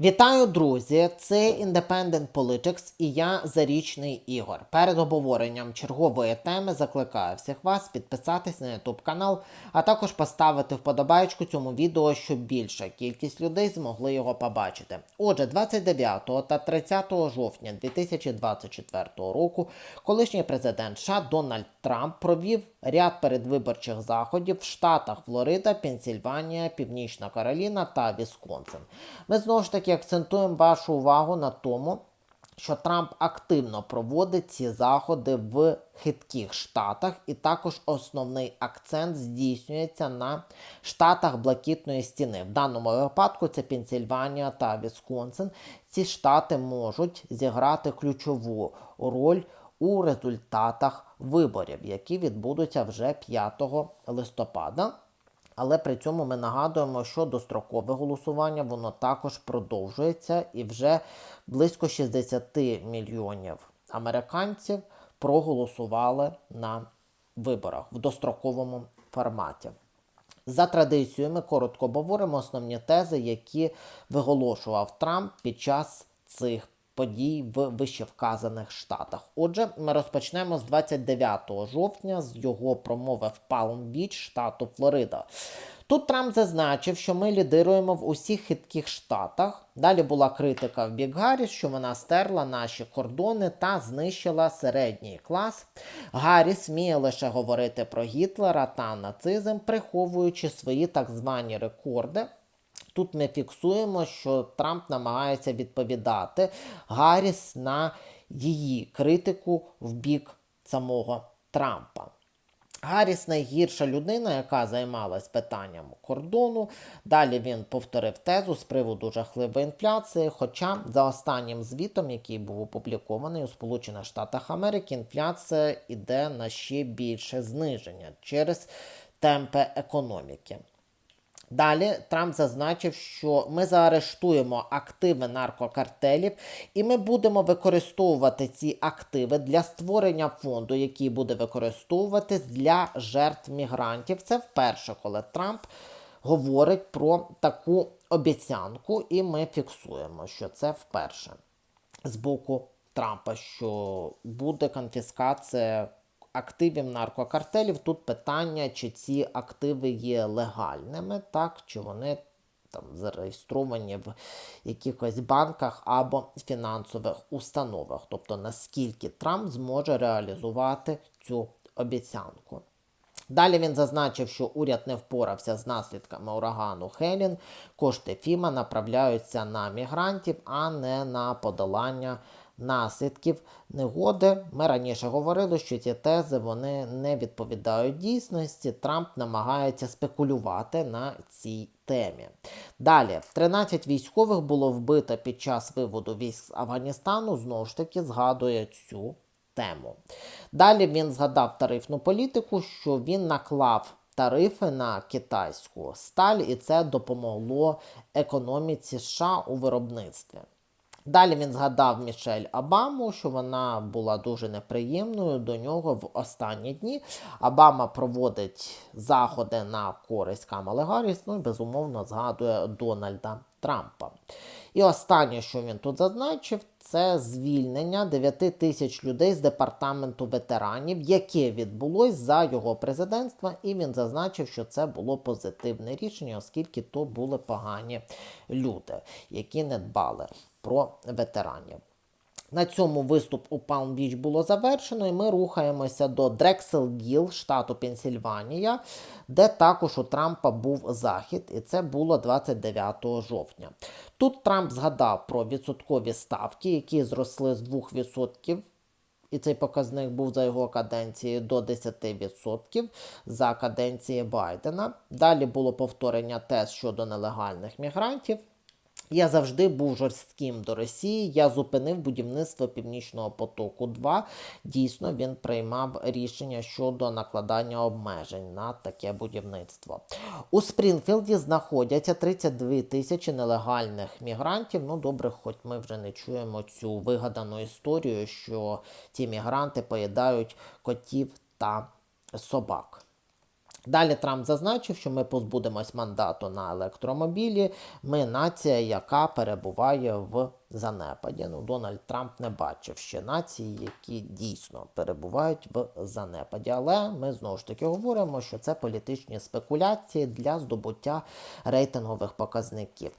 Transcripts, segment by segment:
Вітаю, друзі! Це Independent Politics і я Зарічний Ігор. Перед обговоренням чергової теми закликаю всіх вас підписатись на YouTube канал, а також поставити вподобайку цьому відео, щоб більша кількість людей змогли його побачити. Отже, 29 та 30 жовтня 2024 року колишній президент США Дональд Трамп провів ряд передвиборчих заходів в штатах Флорида, Пенсільванія, Північна Кароліна та Вісконсин. Ми знову ж таки акцентуємо вашу увагу на тому, що Трамп активно проводить ці заходи в хитких штатах, і також основний акцент здійснюється на штатах Блакитної стіни. В даному випадку це Пенсільванія та Вісконсин. Ці штати можуть зіграти ключову роль у результатах виборів, які відбудуться вже 5 листопада. Але при цьому ми нагадуємо, що дострокове голосування воно також продовжується, і вже близько 60 мільйонів американців проголосували на виборах в достроковому форматі. За традицією, ми коротко обговоримо основні тези, які виголошував Трамп під час цих подій в вищевказаних штатах. Отже, ми розпочнемо з 29 жовтня з його промови в Палм-Біч, штату Флорида. Тут Трамп зазначив, що ми лідируємо в усіх хитких штатах. Далі була критика в бік Гарріс, що вона стерла наші кордони та знищила середній клас. Гарріс вміє лише говорити про Гітлера та нацизм, приховуючи свої так звані рекорди. Тут ми фіксуємо, що Трамп намагається відповідати Гарріс на її критику в бік самого Трампа. Гарріс найгірша людина, яка займалась питанням кордону. Далі він повторив тезу з приводу жахливої інфляції. Хоча за останнім звітом, який був опублікований у Сполучених Штатах Америки, інфляція йде на ще більше зниження через темпи економіки. Далі Трамп зазначив, що ми заарештуємо активи наркокартелів, і ми будемо використовувати ці активи для створення фонду, який буде використовуватись для жертв мігрантів. Це вперше, коли Трамп говорить про таку обіцянку, і ми фіксуємо, що це вперше з боку Трампа, що буде конфіскація активів наркокартелів. Тут питання, чи ці активи є легальними, так, чи вони там зареєстровані в якихось банках або фінансових установах. Тобто наскільки Трамп зможе реалізувати цю обіцянку. Далі він зазначив, що уряд не впорався з наслідками урагану Хелін. Кошти Фіма направляються на мігрантів, а не на подолання наслідків негоди. Ми раніше говорили, що ці тези вони не відповідають дійсності. Трамп намагається спекулювати на цій темі. Далі, 13 військових було вбито під час виводу військ з Афганістану. Знову ж таки, згадує цю тему. Далі він згадав тарифну політику, що він наклав. Тарифи на китайську сталь, і це допомогло економіці США у виробництві. Далі він згадав Мішель Обаму, що вона була дуже неприємною до нього в останні дні. Обама проводить заходи на користь Камали Гарріс, ну і безумовно згадує Дональда Трампа. І останнє, що він тут зазначив, це звільнення 9 тисяч людей з департаменту ветеранів, яке відбулось за його президентства, і він зазначив, що це було позитивне рішення, оскільки то були погані люди, які не дбали про ветеранів. На цьому виступ у Палм-Біч було завершено, і ми рухаємося до Дрексел Гіл, штату Пенсільванія, де також у Трампа був захід, і це було 29 жовтня. Тут Трамп згадав про відсоткові ставки, які зросли з 2%. І цей показник був за його каденції до 10% за каденції Байдена. Далі було повторення тест щодо нелегальних мігрантів. Я завжди був жорстким до Росії. Я зупинив будівництво Північного потоку. 2 дійсно він приймав рішення щодо накладання обмежень на таке будівництво. У Спрінфілді знаходяться 32 тисячі нелегальних мігрантів. Ну добре, хоч ми вже не чуємо цю вигадану історію, що ті мігранти поїдають котів та собак. Далі Трамп зазначив, що ми позбудемось мандату на електромобілі. Ми нація, яка перебуває в занепаді. Ну, Дональд Трамп не бачив ще нації, які дійсно перебувають в занепаді. Але ми знову ж таки говоримо, що це політичні спекуляції для здобуття рейтингових показників.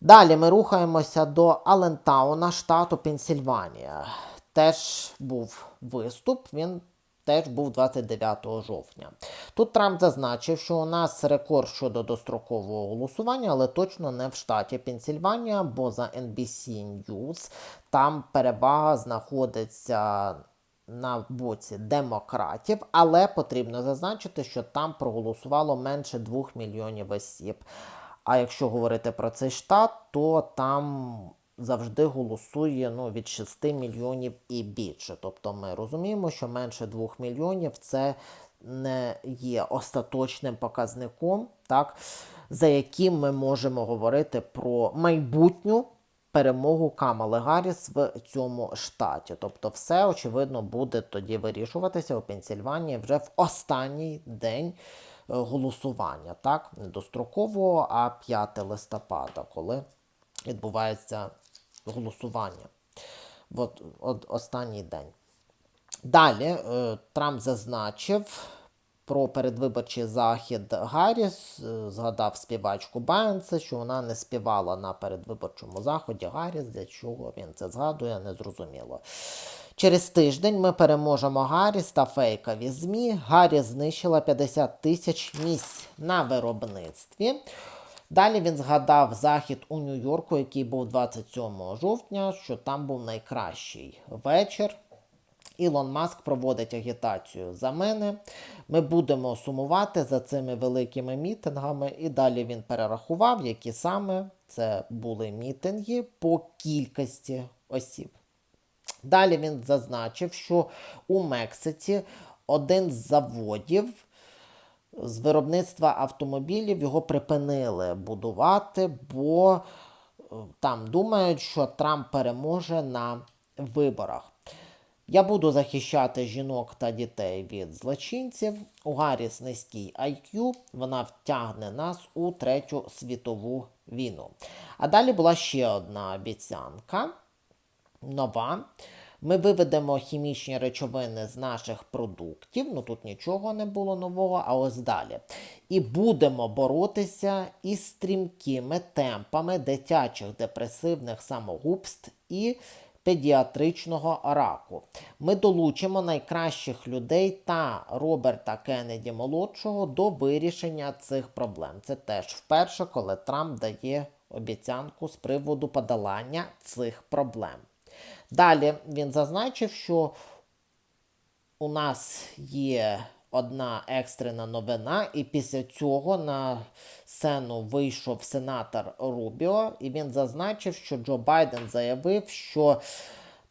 Далі ми рухаємося до Алентауна, штату Пенсільванія. Теж був виступ. Він теж був 29 жовтня. Тут Трамп зазначив, що у нас рекорд щодо дострокового голосування, але точно не в штаті Пенсільванія, бо за NBC News там перевага знаходиться на боці демократів, але потрібно зазначити, що там проголосувало менше 2 мільйонів осіб. А якщо говорити про цей штат, то там завжди голосує ну, від 6 мільйонів і більше. Тобто ми розуміємо, що менше 2 мільйонів це не є остаточним показником, так, за яким ми можемо говорити про майбутню перемогу Камали Гарріс в цьому штаті. Тобто, все очевидно буде тоді вирішуватися у Пенсільванії вже в останній день е, голосування. Так, не дострокового, а 5 листопада, коли відбувається голосування. От, от останній день. Далі е, Трамп зазначив про передвиборчий захід Гарріс, е, згадав співачку Байнса, що вона не співала на передвиборчому заході Гарріс, для чого він це згадує, незрозуміло. Через тиждень ми переможемо Гарріс та фейкові ЗМІ. Гарріс знищила 50 тисяч місць на виробництві. Далі він згадав захід у Нью-Йорку, який був 27 жовтня, що там був найкращий вечір. Ілон Маск проводить агітацію за мене. Ми будемо сумувати за цими великими мітингами. І далі він перерахував, які саме це були мітинги по кількості осіб. Далі він зазначив, що у Мексиці один з заводів з виробництва автомобілів його припинили будувати, бо е, там думають, що Трамп переможе на виборах. Я буду захищати жінок та дітей від злочинців. У Гарріс низький IQ, вона втягне нас у Третю світову війну. А далі була ще одна обіцянка нова. Ми виведемо хімічні речовини з наших продуктів, ну тут нічого не було нового, а ось далі. І будемо боротися із стрімкими темпами дитячих депресивних самогубств і педіатричного раку. Ми долучимо найкращих людей та Роберта Кеннеді молодшого до вирішення цих проблем. Це теж вперше, коли Трамп дає обіцянку з приводу подолання цих проблем. Далі він зазначив, що у нас є одна екстрена новина, і після цього на сцену вийшов сенатор Рубіо, і він зазначив, що Джо Байден заявив, що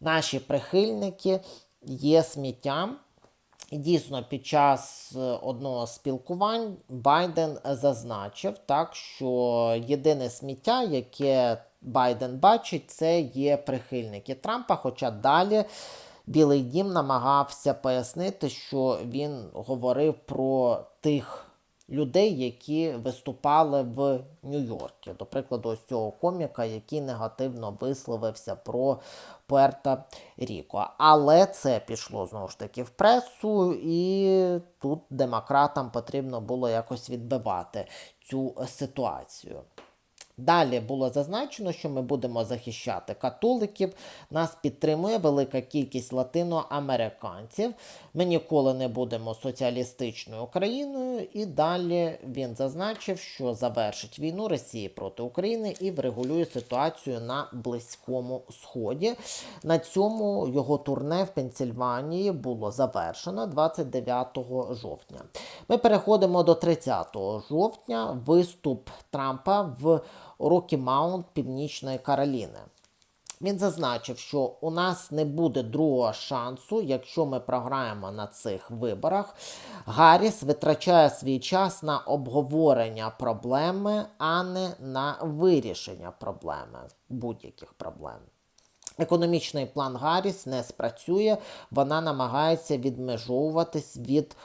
наші прихильники є сміттям. І дійсно, під час е, одного спілкувань Байден зазначив, так, що єдине сміття, яке Байден бачить, це є прихильники Трампа. Хоча далі Білий Дім намагався пояснити, що він говорив про тих людей, які виступали в Нью-Йорку. До прикладу, ось цього коміка, який негативно висловився про Пуерто Ріко. Але це пішло знову ж таки в пресу, і тут демократам потрібно було якось відбивати цю ситуацію. Далі було зазначено, що ми будемо захищати католиків. Нас підтримує велика кількість латиноамериканців. Ми ніколи не будемо соціалістичною країною. І далі він зазначив, що завершить війну Росії проти України і врегулює ситуацію на Близькому Сході. На цьому його турне в Пенсільванії було завершено 29 жовтня. Ми переходимо до 30 жовтня. Виступ Трампа в Рокі Маунт Північної Кароліни. Він зазначив, що у нас не буде другого шансу, якщо ми програємо на цих виборах. Гарріс витрачає свій час на обговорення проблеми, а не на вирішення проблеми будь-яких проблем. Економічний план Гарріс не спрацює, вона намагається відмежовуватись від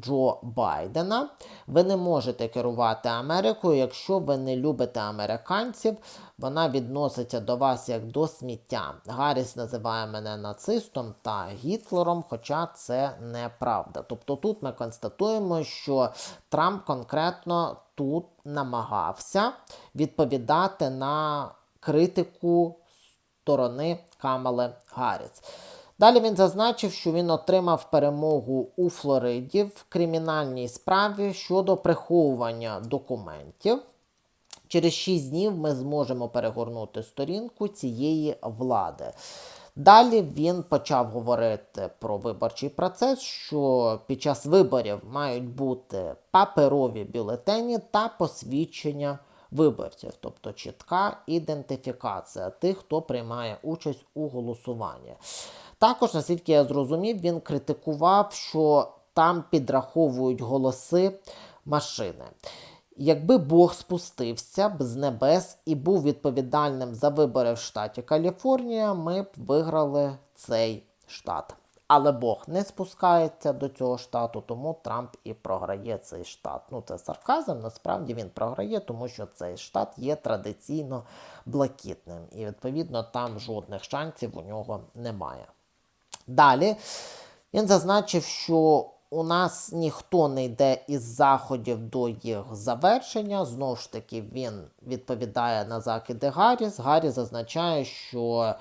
Джо Байдена. Ви не можете керувати Америкою, якщо ви не любите американців. Вона відноситься до вас як до сміття. Гарріс називає мене нацистом та Гітлером, хоча це неправда. Тобто тут ми констатуємо, що Трамп конкретно тут намагався відповідати на критику сторони Камали Гарріс. Далі він зазначив, що він отримав перемогу у Флориді в кримінальній справі щодо приховування документів. Через 6 днів ми зможемо перегорнути сторінку цієї влади. Далі він почав говорити про виборчий процес, що під час виборів мають бути паперові бюлетені та посвідчення виборців, тобто чітка ідентифікація тих, хто приймає участь у голосуванні. Також, наскільки я зрозумів, він критикував, що там підраховують голоси машини. Якби Бог спустився б з небес і був відповідальним за вибори в штаті Каліфорнія, ми б виграли цей штат. Але Бог не спускається до цього штату, тому Трамп і програє цей штат. Ну це сарказм. Насправді він програє, тому що цей штат є традиційно блакитним, і відповідно там жодних шансів у нього немає. Далі він зазначив, що у нас ніхто не йде із заходів до їх завершення. Знову ж таки, він відповідає на закиди Гарріс. Гарріс зазначає, що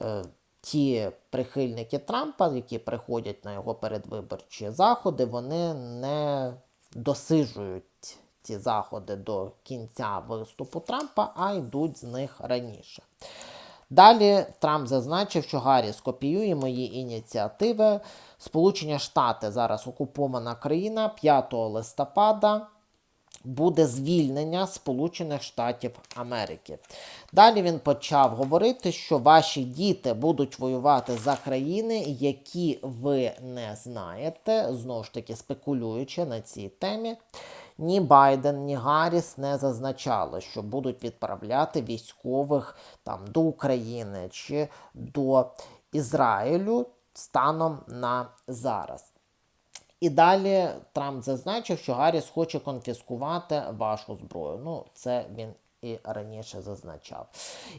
е, ті прихильники Трампа, які приходять на його передвиборчі заходи, вони не досижують ці заходи до кінця виступу Трампа, а йдуть з них раніше. Далі Трамп зазначив, що Гарріс копіює мої ініціативи. Сполучені Штати зараз окупована країна 5 листопада. Буде звільнення Сполучених Штатів Америки. Далі він почав говорити, що ваші діти будуть воювати за країни, які ви не знаєте, знову ж таки спекулюючи на цій темі. Ні Байден, ні Гарріс не зазначали, що будуть відправляти військових там до України чи до Ізраїлю станом на зараз. І далі Трамп зазначив, що Гарріс хоче конфіскувати вашу зброю. Ну, це він і раніше зазначав.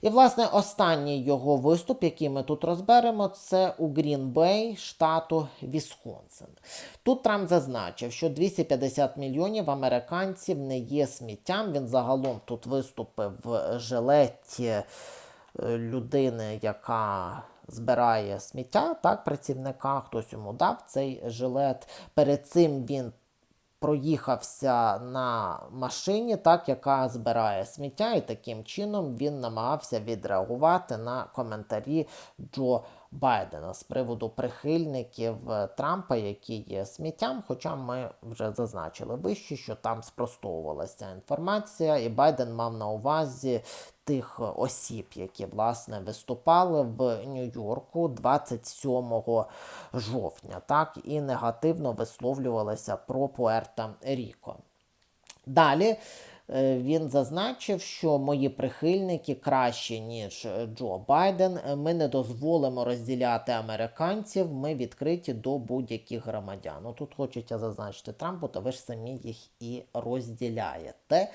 І, власне, останній його виступ, який ми тут розберемо, це у Грінбей, штату Вісконсин. Тут Трамп зазначив, що 250 мільйонів американців не є сміттям. Він загалом тут виступив в жилеті е, людини, яка збирає сміття, так, працівника, хтось йому дав цей жилет. Перед цим він проїхався на машині, так, яка збирає сміття, і таким чином він намагався відреагувати на коментарі Джо Байдена з приводу прихильників Трампа, які є сміттям. Хоча ми вже зазначили вище, що там спростовувалася інформація, і Байден мав на увазі тих осіб, які власне виступали в Нью-Йорку 27 жовтня, так і негативно висловлювалися про Пуерто Ріко. Далі е, він зазначив, що мої прихильники кращі, ніж Джо Байден. Ми не дозволимо розділяти американців, ми відкриті до будь-яких громадян. Ну, Тут хочеться зазначити Трампу, то ви ж самі їх і розділяєте.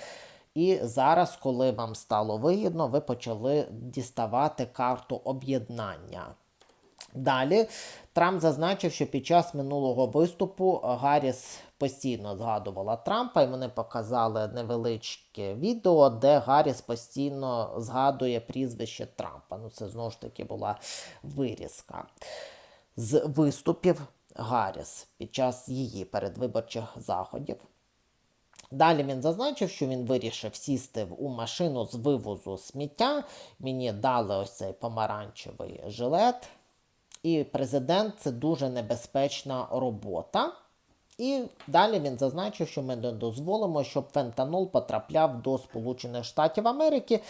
І зараз, коли вам стало вигідно, ви почали діставати карту об'єднання. Далі Трамп зазначив, що під час минулого виступу Гарріс постійно згадувала Трампа, і вони показали невеличке відео, де Гарріс постійно згадує прізвище Трампа. Ну, це знову ж таки була вирізка з виступів Гарріс під час її передвиборчих заходів. Далі він зазначив, що він вирішив сісти у машину з вивозу сміття. Мені дали ось цей помаранчевий жилет. І президент це дуже небезпечна робота. І далі він зазначив, що ми не дозволимо, щоб фентанол потрапляв до Сполучених Штатів Америки.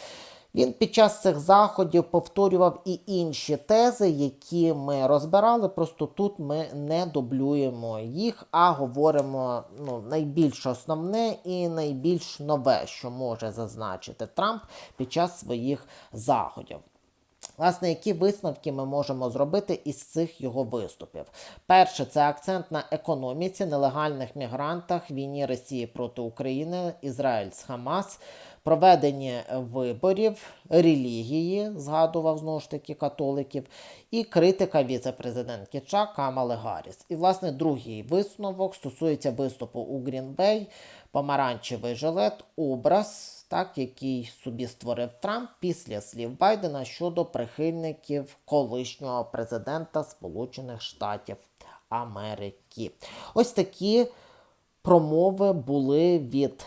Він під час цих заходів повторював і інші тези, які ми розбирали. Просто тут ми не дублюємо їх, а говоримо ну, найбільш основне і найбільш нове, що може зазначити Трамп під час своїх заходів. Власне, які висновки ми можемо зробити із цих його виступів? Перше, це акцент на економіці, нелегальних мігрантах, війні Росії проти України, Ізраїль з Хамас, проведенні виборів, релігії, згадував знову ж таки католиків, і критика віце-президентки США Камали Гарріс. І, власне, другий висновок стосується виступу у Грінбей, помаранчевий жилет, образ так, який собі створив Трамп після слів Байдена щодо прихильників колишнього президента Сполучених Штатів Америки. Ось такі промови були від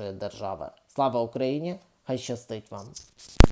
нашої держави. Слава Україні! Хай щастить вам!